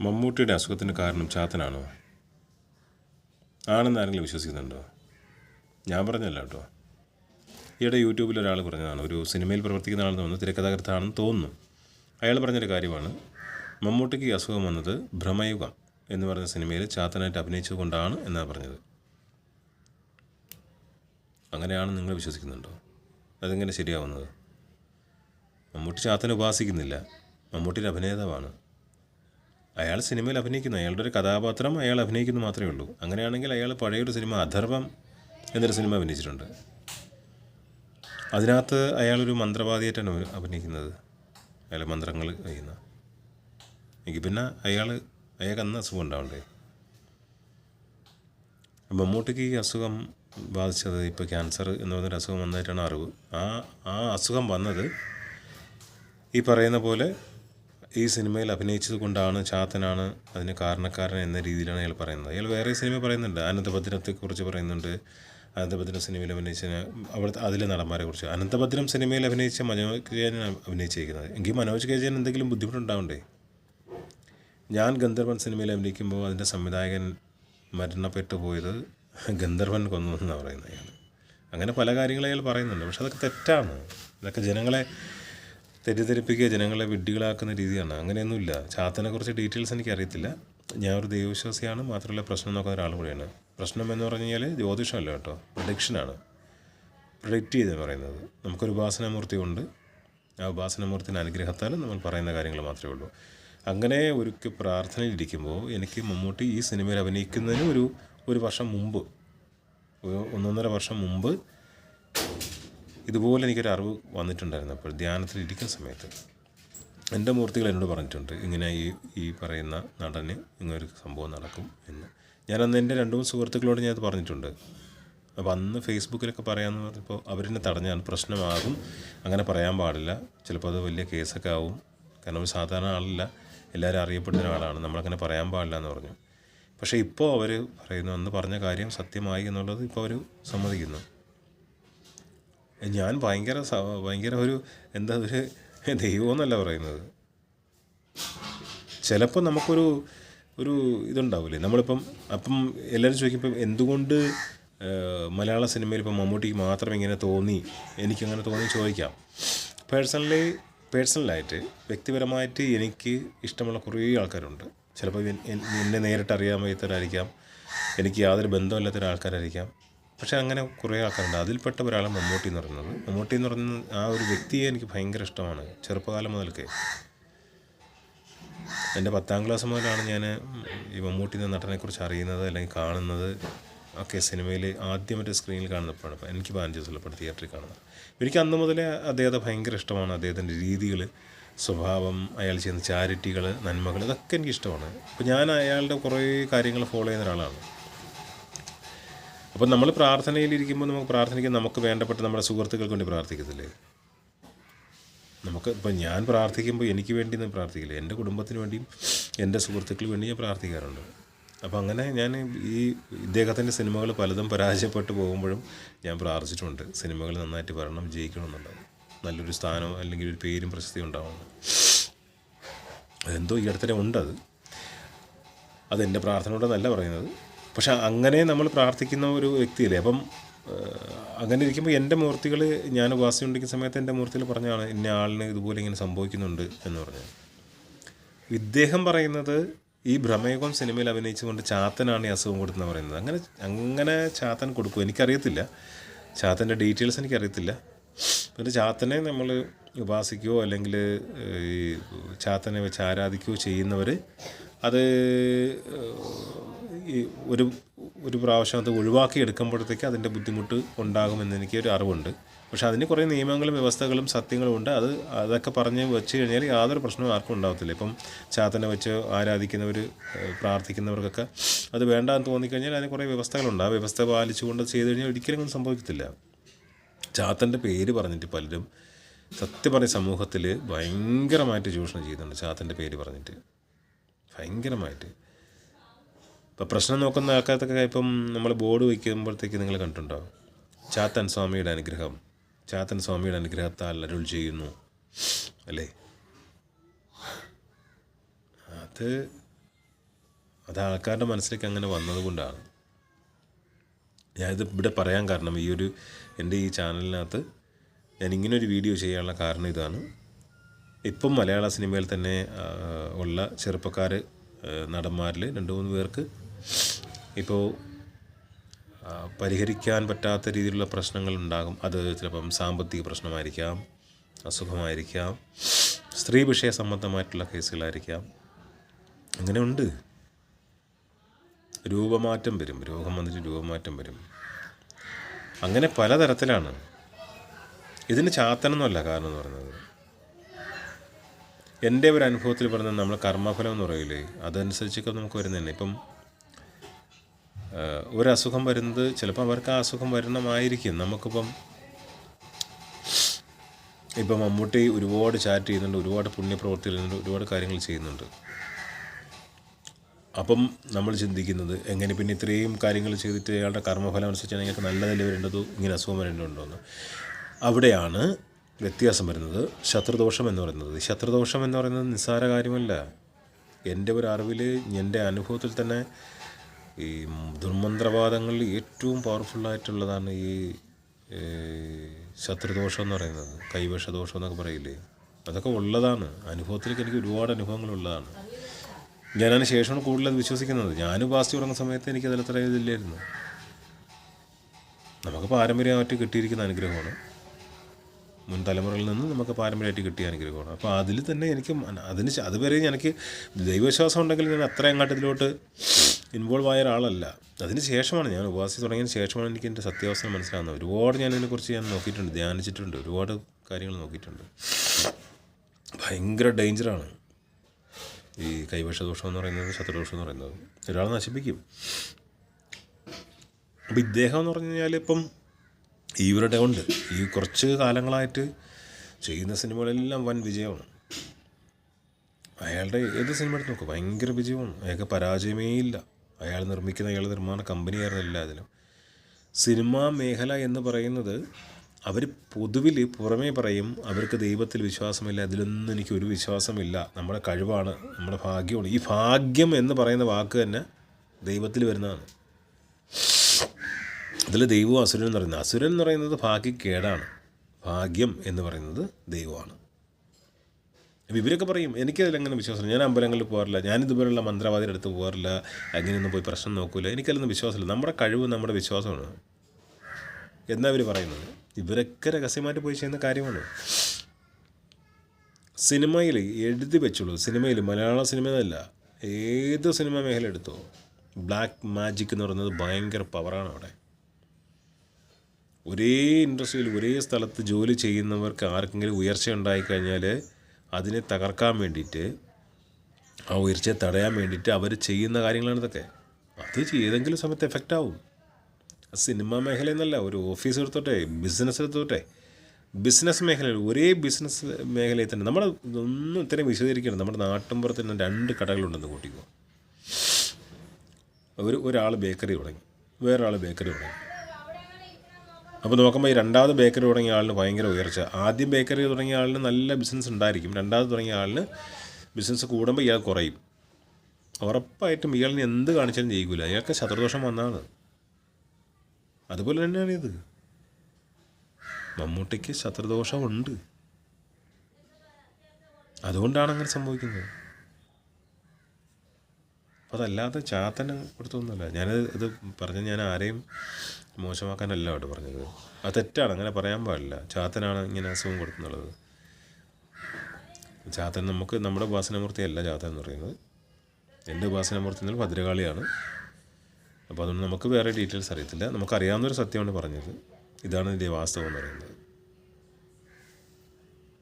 മമ്മൂട്ടിയുടെ അസുഖത്തിന് കാരണം ചാത്തനാണോ? ആണെന്ന് ആരെങ്കിലും വിശ്വസിക്കുന്നുണ്ടോ? ഞാൻ പറഞ്ഞല്ല കേട്ടോ. ഈയിടെ യൂട്യൂബിൽ ഒരാൾ പറഞ്ഞതാണ് ഒരു സിനിമയിൽ പ്രവർത്തിക്കുന്ന ആളെന്ന് തോന്നുന്നു തിരക്കഥാകൃത്താണെന്ന് തോന്നുന്നു. അയാൾ പറഞ്ഞൊരു കാര്യമാണ് മമ്മൂട്ടിക്ക് അസുഖം വന്നത് ഭ്രമയുഗം എന്ന് പറഞ്ഞ സിനിമയിൽ ചാത്തനായിട്ട് അഭിനയിച്ചുകൊണ്ടാണ് എന്നാണ് പറഞ്ഞത്. അങ്ങനെയാണ് നിങ്ങൾ വിശ്വസിക്കുന്നുണ്ടോ? അതെങ്ങനെ ശരിയാവുന്നത്? മമ്മൂട്ടി ചാത്തനെ ഉപാസിക്കുന്നില്ല. മമ്മൂട്ടിയുടെ അഭിനേതാവാണ്. അയാൾ സിനിമയിൽ അഭിനയിക്കുന്നു. അയാളുടെ ഒരു കഥാപാത്രം അയാൾ അഭിനയിക്കുന്നു മാത്രമേ ഉള്ളൂ. അങ്ങനെയാണെങ്കിൽ അയാൾ പഴയൊരു സിനിമ അധർവം എന്നൊരു സിനിമ അഭിനയിച്ചിട്ടുണ്ട്. അതിനകത്ത് അയാളൊരു മന്ത്രവാദിയായിട്ടാണ് അഭിനയിക്കുന്നത്. അയാൾ മന്ത്രങ്ങൾ കഴിയുന്ന എനിക്ക് പിന്നെ അയാൾ അയാൾക്ക് അന്ന് അസുഖം ഉണ്ടാവണ്ടേ? മമ്മൂട്ടിക്ക് ഈ അസുഖം ബാധിച്ചത് ഇപ്പോൾ ക്യാൻസർ എന്ന് പറഞ്ഞൊരു അസുഖം വന്നതായിട്ടാണ് അറിവ്. ആ ആ അസുഖം വന്നത് ഈ പറയുന്ന പോലെ ഈ സിനിമയിൽ അഭിനയിച്ചത് കൊണ്ടാണ് ചാത്തനാണ് അതിന് കാരണക്കാരൻ എന്ന രീതിയിലാണ് അയാൾ പറയുന്നത്. അയാൾ വേറെ സിനിമ പറയുന്നുണ്ട്. അനന്തഭദ്രത്തെക്കുറിച്ച് പറയുന്നുണ്ട്. അനന്തഭദ്രം സിനിമയിൽ അഭിനയിച്ച അവിടുത്തെ അതിലെ നടന്മാരെ കുറിച്ച്. അനന്തഭദ്രം സിനിമയിൽ അഭിനയിച്ച മനോജ് കെ ജയനാണ് അഭിനയിച്ചിരിക്കുന്നത്. എങ്കിൽ മനോജ് കെ ജയൻ എന്തെങ്കിലും ബുദ്ധിമുട്ടുണ്ടാവണ്ടേ? ഞാൻ ഗന്ധർവൻ സിനിമയിൽ അഭിനയിക്കുമ്പോൾ അതിന്റെ സംവിധായകൻ മരണപ്പെട്ടു പോയത് ഗന്ധർവൻ കൊന്നു എന്നാണ് പറയുന്നത് അങ്ങനെ പല കാര്യങ്ങളും അയാൾ പറയുന്നുണ്ട്. പക്ഷെ അതൊക്കെ തെറ്റാണ്. ഇതൊക്കെ ജനങ്ങളെ തെറ്റിദ്ധരിപ്പിക്കുക ജനങ്ങളെ വിഡ്ഢികളാക്കുന്ന രീതിയാണ്. അങ്ങനെയൊന്നുമില്ല. ചാത്തനെക്കുറിച്ച് ഡീറ്റെയിൽസ് എനിക്ക് അറിയത്തില്ല ഞാൻ ഒരു ദൈവവിശ്വാസിയാണ്. മാത്രമല്ല പ്രശ്നം നോക്കുന്ന ഒരാൾ കൂടിയാണ്. പ്രശ്നം എന്ന് പറഞ്ഞു കഴിഞ്ഞാൽ ജ്യോതിഷമല്ല കേട്ടോ. പ്രൊഡിക്ഷനാണ് പ്രൊഡിക്റ്റ് ചെയ്തെന്ന് പറയുന്നത്. നമുക്കൊരു ഉപാസനാമൂർത്തി ഉണ്ട്. ആ ഉപാസനാമൂർത്തിന്റെ അനുഗ്രഹത്താൽ നമ്മൾ പറയുന്ന കാര്യങ്ങൾ മാത്രമേ ഉള്ളൂ. അങ്ങനെ ഒരു പ്രാർത്ഥനയിലിരിക്കുമ്പോൾ എനിക്ക് മമ്മൂട്ടി ഈ സിനിമയിൽ അഭിനയിക്കുന്നതിന് ഒരു ഒരു വർഷം മുമ്പ് ഒന്നൊന്നര വർഷം മുമ്പ് ഇതുപോലെ എനിക്കൊരു അറിവ് വന്നിട്ടുണ്ടായിരുന്നു. അപ്പോൾ ധ്യാനത്തിൽ ഇരിക്കുന്ന സമയത്ത് എന്റെ മൂർത്തികൾ എന്നോട് പറഞ്ഞിട്ടുണ്ട് ഇങ്ങനെ ഈ ഈ പറയുന്ന നടന് ഇങ്ങനൊരു സംഭവം നടക്കും എന്ന്. ഞാൻ എന്റെ രണ്ട് മൂന്ന് സുഹൃത്തുക്കളോട് ഞാനത് പറഞ്ഞിട്ടുണ്ട്. അപ്പോൾ അന്ന് ഫേസ്ബുക്കിലൊക്കെ പറയാമെന്ന് പറഞ്ഞപ്പോൾ അവരെന്നെ തടഞ്ഞാണ് പ്രശ്നമാകും അങ്ങനെ പറയാൻ പാടില്ല. ചിലപ്പോൾ അത് വലിയ കേസൊക്കെ ആവും. കാരണം ഒരു സാധാരണ ആളല്ല എല്ലാവരും അറിയപ്പെടുന്ന ഒരാളാണ്. നമ്മളങ്ങനെ പറയാൻ പാടില്ല എന്ന് പറഞ്ഞു. പക്ഷേ ഇപ്പോൾ അവർ പറയുന്നു അന്ന് പറഞ്ഞ കാര്യം സത്യമായി എന്നുള്ളത് ഇപ്പോൾ അവർ സമ്മതിക്കുന്നു. ഞാൻ ഭയങ്കര ഭയങ്കര ഒരു എന്താ ഒരു ദൈവമെന്നല്ല പറയുന്നത്. ചിലപ്പോൾ നമുക്കൊരു ഒരു ഇതുണ്ടാവില്ലേ? നമ്മളിപ്പം അപ്പം എല്ലാവരും ചോദിക്കുമ്പം എന്തുകൊണ്ട് മലയാള സിനിമയിൽ ഇപ്പം മമ്മൂട്ടിക്ക് മാത്രം ഇങ്ങനെ തോന്നി? എനിക്കങ്ങനെ തോന്നി ചോദിക്കാം. പേഴ്സണലി പേഴ്സണലായിട്ട് വ്യക്തിപരമായിട്ട് എനിക്ക് ഇഷ്ടമുള്ള കുറേ ആൾക്കാരുണ്ട്. ചിലപ്പോൾ എന്നെ നേരിട്ട് അറിയാൻ വയ്യാത്തവരായിരിക്കാം എനിക്ക് യാതൊരു ബന്ധമില്ലാത്ത ആൾക്കാരായിരിക്കാം പക്ഷേ അങ്ങനെ കുറേ ആൾക്കാരുണ്ട്. അതിൽപ്പെട്ട ഒരാളാണ് മമ്മൂട്ടി എന്ന് പറയുന്നത്. മമ്മൂട്ടി എന്ന് പറയുന്ന ആ ഒരു വ്യക്തിയെ എനിക്ക് ഭയങ്കര ഇഷ്ടമാണ്. ചെറുപ്പകാലം മുതൽക്കേ. എന്റെ പത്താം ക്ലാസ് മുതലാണ് ഞാൻ ഈ മമ്മൂട്ടി എന്ന നടനെക്കുറിച്ച് അറിയുന്നത് അല്ലെങ്കിൽ കാണുന്നത് ഒക്കെ സിനിമയിൽ ആദ്യമായിട്ട് സ്ക്രീനിൽ കാണുന്നപ്പോഴാണ്. എനിക്ക് പതിനഞ്ച് ദിവസമുള്ളപ്പോൾ തിയേറ്ററിൽ കാണുന്നത്. എനിക്ക് അന്ന് മുതലേ അദ്ദേഹത്തെ ഭയങ്കര ഇഷ്ടമാണ്. അദ്ദേഹത്തിന്റെ രീതികൾ സ്വഭാവം അയാൾ ചെയ്യുന്ന ചാരിറ്റികൾ നന്മകൾ ഇതൊക്കെ എനിക്ക് ഇഷ്ടമാണ്. അപ്പോൾ ഞാൻ അയാളുടെ കുറേ കാര്യങ്ങൾ ഫോളോ ചെയ്യുന്ന ഒരാളാണ്. അപ്പം നമ്മൾ പ്രാർത്ഥനയിലിരിക്കുമ്പോൾ നമുക്ക് പ്രാർത്ഥനയ്ക്ക് നമുക്ക് വേണ്ടപ്പെട്ട നമ്മുടെ സുഹൃത്തുക്കൾക്ക് വേണ്ടി പ്രാർത്ഥിക്കത്തില്ലേ? നമുക്ക് ഇപ്പം ഞാൻ പ്രാർത്ഥിക്കുമ്പോൾ എനിക്ക് വേണ്ടി ഞാൻ പ്രാർത്ഥിക്കില്ല. എന്റെ കുടുംബത്തിന് വേണ്ടിയും എന്റെ സുഹൃത്തുക്കൾക്ക് വേണ്ടി ഞാൻ പ്രാർത്ഥിക്കാറുണ്ട്. അപ്പം അങ്ങനെ ഞാൻ ഈ ഇദ്ദേഹത്തിന്റെ സിനിമകൾ പലതും പരാജയപ്പെട്ടു പോകുമ്പോഴും ഞാൻ പ്രാർത്ഥിച്ചിട്ടുണ്ട്. സിനിമകൾ നന്നായിട്ട് വരണം ജയിക്കണം എന്നുള്ളത് നല്ലൊരു സ്ഥാനമോ അല്ലെങ്കിൽ ഒരു പേരും പ്രശസ്തിയും ഉണ്ടാവണം അതെന്തോ ഈ അടുത്തിടെ ഉണ്ടത്. അതെന്റെ പ്രാർത്ഥനയോടെന്നല്ല പറയുന്നത്. പക്ഷെ അങ്ങനെ നമ്മൾ പ്രാർത്ഥിക്കുന്ന ഒരു വ്യക്തിയല്ലേ? അപ്പം അങ്ങനെ ഇരിക്കുമ്പോൾ എന്റെ മൂർത്തികൾ ഞാൻ ഉപാസിച്ചുകൊണ്ടിരിക്കുന്ന സമയത്ത് എന്റെ മൂർത്തികൾ പറഞ്ഞാണ് ഇന്ന ആളിന് ഇതുപോലെ ഇങ്ങനെ സംഭവിക്കുന്നുണ്ട് എന്ന് പറഞ്ഞു ഇദ്ദേഹം പറയുന്നത് ഈ ഭ്രമയുഗം സിനിമയിൽ അഭിനയിച്ചുകൊണ്ട് ചാത്തനാണ് ഈ അസുഖം കൊടുത്തെന്ന് പറയുന്നത്. അങ്ങനെ അങ്ങനെ ചാത്തൻ കൊടുക്കും. എനിക്കറിയത്തില്ല. ചാത്തന്റെ ഡീറ്റെയിൽസ് എനിക്കറിയത്തില്ല. പിന്നെ ചാത്തനെ നമ്മൾ ഉപാസിക്കുകയോ അല്ലെങ്കിൽ ഈ ചാത്തനെ വെച്ച് ആരാധിക്കുകയോ ചെയ്യുന്നവർ അത് ഈ ഒരു ഒരു പ്രാവശ്യം അത് ഒഴിവാക്കി എടുക്കുമ്പോഴത്തേക്ക് അതിന്റെ ബുദ്ധിമുട്ട് ഉണ്ടാകുമെന്ന് എനിക്ക് ഒരു അറിവുണ്ട്. പക്ഷെ അതിന് കുറേ നിയമങ്ങളും വ്യവസ്ഥകളും സത്യങ്ങളും ഉണ്ട്. അത് അതൊക്കെ പറഞ്ഞ് വെച്ച് കഴിഞ്ഞാൽ യാതൊരു പ്രശ്നവും ആർക്കും ഉണ്ടാകത്തില്ല ഇപ്പം ചാത്തനെ വെച്ച് ആരാധിക്കുന്നവർ പ്രാർത്ഥിക്കുന്നവർക്കൊക്കെ അത് വേണ്ട എന്ന് തോന്നിക്കഴിഞ്ഞാൽ അതിന് കുറേ വ്യവസ്ഥകളുണ്ട്. ആ വ്യവസ്ഥ പാലിച്ചുകൊണ്ട് ചെയ്ത് കഴിഞ്ഞാൽ ഒരിക്കലും സംഭവിക്കത്തില്ല. ചാത്തന്റെ പേര് പറഞ്ഞിട്ട് പലരും സത്യം പറഞ്ഞ സമൂഹത്തിൽ ഭയങ്കരമായിട്ട് ചൂഷണം ചെയ്യുന്നുണ്ട് ചാത്തന്റെ പേര് പറഞ്ഞിട്ട്. ഭയങ്കരമായിട്ട്. ഇപ്പം പ്രശ്നം നോക്കുന്ന ആൾക്കാർക്കൊക്കെ ഇപ്പം നമ്മൾ ബോർഡ് വയ്ക്കുമ്പോഴത്തേക്ക് നിങ്ങൾ കണ്ടിട്ടുണ്ടോ? ചാത്തൻ സ്വാമിയുടെ അനുഗ്രഹം. ചാത്തൻ സ്വാമിയുടെ അനുഗ്രഹത്താൽ അരുൾ ചെയ്യുന്നു. അല്ലേ? അത് അത് ആൾക്കാരുടെ മനസ്സിലേക്ക് അങ്ങനെ വന്നതുകൊണ്ടാണ് ഞാനിത് ഇവിടെ പറയാൻ കാരണം ഈ ഒരു എന്റെ ഈ ചാനലിനകത്ത് ഞാൻ ഇങ്ങനൊരു വീഡിയോ ചെയ്യാനുള്ള കാരണം ഇതാണ്. ഇപ്പം മലയാള സിനിമയിൽ തന്നെ ഉള്ള ചെറുപ്പക്കാർ നടന്മാരിൽ രണ്ട് മൂന്ന് പേർക്ക് ഇപ്പോൾ പരിഹരിക്കാൻ പറ്റാത്ത രീതിയിലുള്ള പ്രശ്നങ്ങൾ ഉണ്ടാകും. അത് ചിലപ്പം സാമ്പത്തിക പ്രശ്നമായിരിക്കാം അസുഖമായിരിക്കാം സ്ത്രീ വിഷയ സംബന്ധമായിട്ടുള്ള കേസുകളായിരിക്കാം. അങ്ങനെയുണ്ട് രൂപമാറ്റം വരും രോഗം വന്നിട്ട് രൂപമാറ്റം വരും. അങ്ങനെ പലതരത്തിലാണ്. ഇതിന് ചാത്തനൊന്നുമല്ല കാരണം എന്ന് പറയുന്നത്. എന്റെ ഒരു അനുഭവത്തിൽ പറഞ്ഞാൽ നമ്മൾ കർമ്മഫലം എന്ന് പറയില്ലേ അതനുസരിച്ചൊക്കെ നമുക്ക് വരുന്നതന്നെ ഇപ്പം ഒരു അസുഖം വരുന്നത് ചിലപ്പോൾ അവർക്ക് ആ അസുഖം വരണമായിരിക്കും. നമുക്കിപ്പം ഇപ്പം മമ്മൂട്ടി ഒരുപാട് ചാറ്റ് ചെയ്യുന്നുണ്ട് ഒരുപാട് പുണ്യപ്രവർത്തികൾ ചെയ്യുന്നുണ്ട് ഒരുപാട് കാര്യങ്ങൾ ചെയ്യുന്നുണ്ട്. അപ്പം നമ്മൾ ചിന്തിക്കുന്നത് എങ്ങനെ പിന്നെ ഇത്രയും കാര്യങ്ങൾ ചെയ്തിട്ട് അയാളുടെ കർമ്മഫലം അനുസരിച്ചാണ് ഞങ്ങൾക്ക് നല്ലതല്ലേ വരേണ്ടതോ ഇങ്ങനെ അസുഖം വരേണ്ടതുണ്ടോ എന്ന് അവിടെയാണ് വ്യത്യാസം വരുന്നത്. ശത്രുദോഷം എന്ന് പറയുന്നത്. ശത്രുദോഷം എന്ന് പറയുന്നത് നിസ്സാര കാര്യമല്ല. എന്റെ ഒരു അറിവിൽ എന്റെ അനുഭവത്തിൽ തന്നെ ഈ ദുർമന്ത്രവാദങ്ങളിൽ ഏറ്റവും പവർഫുള്ളായിട്ടുള്ളതാണ് ഈ ശത്രുദോഷം എന്ന് പറയുന്നത്. കൈവശദോഷം എന്നൊക്കെ പറയില്ലേ? അതൊക്കെ ഉള്ളതാണ്. അനുഭവത്തിലേക്ക് എനിക്ക് ഒരുപാട് അനുഭവങ്ങളുള്ളതാണ് ഞാനതിന് ശേഷമാണ് കൂടുതൽ അത് വിശ്വസിക്കുന്നത്. ഞാനും പാസ്റ്റ് തുടങ്ങുന്ന സമയത്ത് എനിക്ക് അതിലത്ര ഇതില്ലായിരുന്നു. നമുക്ക് പാരമ്പര്യമായിട്ട് കിട്ടിയിരിക്കുന്ന അനുഗ്രഹമാണ്. മുൻ തലമുറയിൽ നിന്ന് നമുക്ക് പാരമ്പര്യമായിട്ട് കിട്ടിയ അനുഗ്രഹമാണ്. അപ്പോൾ അതിൽ തന്നെ എനിക്ക് അതിന് അതുവരെ എനിക്ക് ദൈവവിശ്വാസം ഉണ്ടെങ്കിൽ ഞാൻ അത്ര അങ്ങോട്ട് ഇതിലോട്ട് ഇൻവോൾവ് ആയ ഒരാളല്ല. അതിന് ശേഷമാണ് ഞാൻ ഉപവാസി തുടങ്ങിയതിന് ശേഷമാണ് എനിക്ക് എന്റെ സത്യാവസ്ഥ മനസ്സിലാകുന്നത് ഒരുപാട് ഞാൻ ഇതിനെക്കുറിച്ച് ഞാൻ നോക്കിയിട്ടുണ്ട് ധ്യാനിച്ചിട്ടുണ്ട് ഒരുപാട് കാര്യങ്ങൾ നോക്കിയിട്ടുണ്ട്. ഭയങ്കര ഡേഞ്ചറാണ് ഈ കൈവശദോഷം എന്ന് പറയുന്നത് ശത്രുദോഷം എന്ന് പറയുന്നത്. ഒരാൾ നശിപ്പിക്കും. അപ്പം ഇദ്ദേഹം എന്ന് പറഞ്ഞു കഴിഞ്ഞാൽ ഇപ്പം ഇവരുടെ ഉണ്ട് ഈ കുറച്ച് കാലങ്ങളായിട്ട് ചെയ്യുന്ന സിനിമകളെല്ലാം വൻ വിജയമാണ്. അയാളുടെ ഏത് സിനിമ എടുത്ത് നോക്കും ഭയങ്കര വിജയമാണ്. അയാൾക്ക് പരാജയമേ ഇല്ല. അയാൾ നിർമ്മിക്കുന്ന അയാൾ നിർമ്മാണ കമ്പനിയായിരുന്നു എല്ലാത്തിലും. സിനിമാ മേഖല എന്ന് പറയുന്നത് അവർ പൊതുവിൽ പുറമേ പറയും അവർക്ക് ദൈവത്തിൽ വിശ്വാസമില്ല അതിലൊന്നും എനിക്ക് ഒരു വിശ്വാസമില്ല. നമ്മുടെ കഴിവാണ് നമ്മുടെ ഭാഗ്യമാണ്. ഈ ഭാഗ്യം എന്ന് പറയുന്ന വാക്ക് തന്നെ ദൈവത്തിൽ വരുന്നതാണ്. അതിൽ ദൈവവും അസുരൻ എന്ന് പറയുന്നത്. അസുരൻ എന്ന് പറയുന്നത് ഭാഗ്യക്കേടാണ് ഭാഗ്യം എന്ന് പറയുന്നത് ദൈവമാണ്. അപ്പോൾ ഇവരൊക്കെ പറയും എനിക്കതിലങ്ങനെ വിശ്വാസമില്ല. ഞാൻ അമ്പലങ്ങളിൽ പോകാറില്ല. ഞാൻ ഇതുപോലുള്ള മന്ത്രവാദിയുടെ അടുത്ത് പോകാറില്ല. അങ്ങനെയൊന്നും പോയി പ്രശ്നം നോക്കില്ല എനിക്കതിലൊന്നും വിശ്വാസമില്ല. നമ്മുടെ കഴിവ് നമ്മുടെ വിശ്വാസമാണ്. എന്നാ ഇവർ പറയുന്നത്? ഇവരൊക്കെ രഹസ്യമായിട്ട് പോയി ചെയ്യുന്ന കാര്യമാണ്. സിനിമയിൽ എഴുതി വെച്ചുള്ളൂ. സിനിമയിൽ മലയാള സിനിമയല്ല ഏത് സിനിമ മേഖല എടുത്തോ ബ്ലാക്ക് മാജിക് എന്ന് പറയുന്നത് ഭയങ്കര പവറാണ് അവിടെ. ഒരേ ഇൻഡസ്ട്രിയിൽ ഒരേ സ്ഥലത്ത് ജോലി ചെയ്യുന്നവർക്ക് ആർക്കെങ്കിലും ഉയർച്ച ഉണ്ടായിക്കഴിഞ്ഞാൽ അതിനെ തകർക്കാൻ വേണ്ടിയിട്ട് ആ ഉയർച്ചയെ തടയാൻ വേണ്ടിയിട്ട് അവർ ചെയ്യുന്ന കാര്യങ്ങളാണ് ഇതൊക്കെ. അത് ഏതെങ്കിലും സമയത്ത് എഫക്റ്റ് ആവും. സിനിമ മേഖല എന്നല്ല ഒരു ഓഫീസ് എടുത്തോട്ടെ ബിസിനസ് എടുത്തോട്ടെ. ബിസിനസ് മേഖലയിൽ ഒരേ ബിസിനസ് മേഖലയിൽ തന്നെ നമ്മൾ ഒന്നും ഇത്രയും വിശദീകരിക്കണം നമ്മുടെ നാട്ടിൻപുറത്ത് തന്നെ രണ്ട് കടകളുണ്ടെന്ന് കൂട്ടിക്കോ. ഒരു ഒരാൾ ബേക്കറി തുടങ്ങി വേറൊരാൾ ബേക്കറി തുടങ്ങി. അപ്പോൾ നോക്കുമ്പോൾ ഈ രണ്ടാമത് ബേക്കറി തുടങ്ങിയ ആളിന് ഭയങ്കര ഉയർച്ച. ആദ്യം ബേക്കറി തുടങ്ങിയ ആളിന് നല്ല ബിസിനസ് ഉണ്ടായിരിക്കും. രണ്ടാമത് തുടങ്ങിയ ആളിന് ബിസിനസ് കൂടുമ്പോൾ ഇയാൾ കുറയും. ഉറപ്പായിട്ടും ഇയാളിന് എന്ത് കാണിച്ചാലും ചെയ്യില്ല അയാൾക്ക് ശത്രുദോഷം വന്നാണ്. അതുപോലെ തന്നെയാണ് ഇത്. മമ്മൂട്ടിക്ക് ശത്രുദോഷമുണ്ട്. അതുകൊണ്ടാണ് അങ്ങനെ സംഭവിക്കുന്നത്. അതല്ലാതെ ചാത്തന് കൊടുത്തൊന്നുമല്ല ഞാനത് ഇത് പറഞ്ഞാൽ ഞാൻ ആരെയും മോശമാക്കാനല്ല അവിടെ പറഞ്ഞത്. അത് തെറ്റാണ് അങ്ങനെ പറയാൻ പാടില്ല. ചാത്തനാണ് ഇങ്ങനെ അസുഖം കൊടുക്കുന്നുള്ളത്. ചാത്തൻ നമുക്ക് നമ്മുടെ ഉപാസനമൂർത്തിയല്ല ചാത്തൻ എന്ന് പറയുന്നത്. എന്റെ ഉപാസനമൂർത്തി എന്നാൽ ഭദ്രകാളിയാണ്. അപ്പോൾ അതുകൊണ്ട് നമുക്ക് വേറെ ഡീറ്റെയിൽസ് അറിയത്തില്ല. നമുക്കറിയാവുന്നൊരു സത്യമാണ് പറഞ്ഞത്. ഇതാണ് ഇതിന്റെ വാസ്തവം എന്ന് പറയുന്നത്.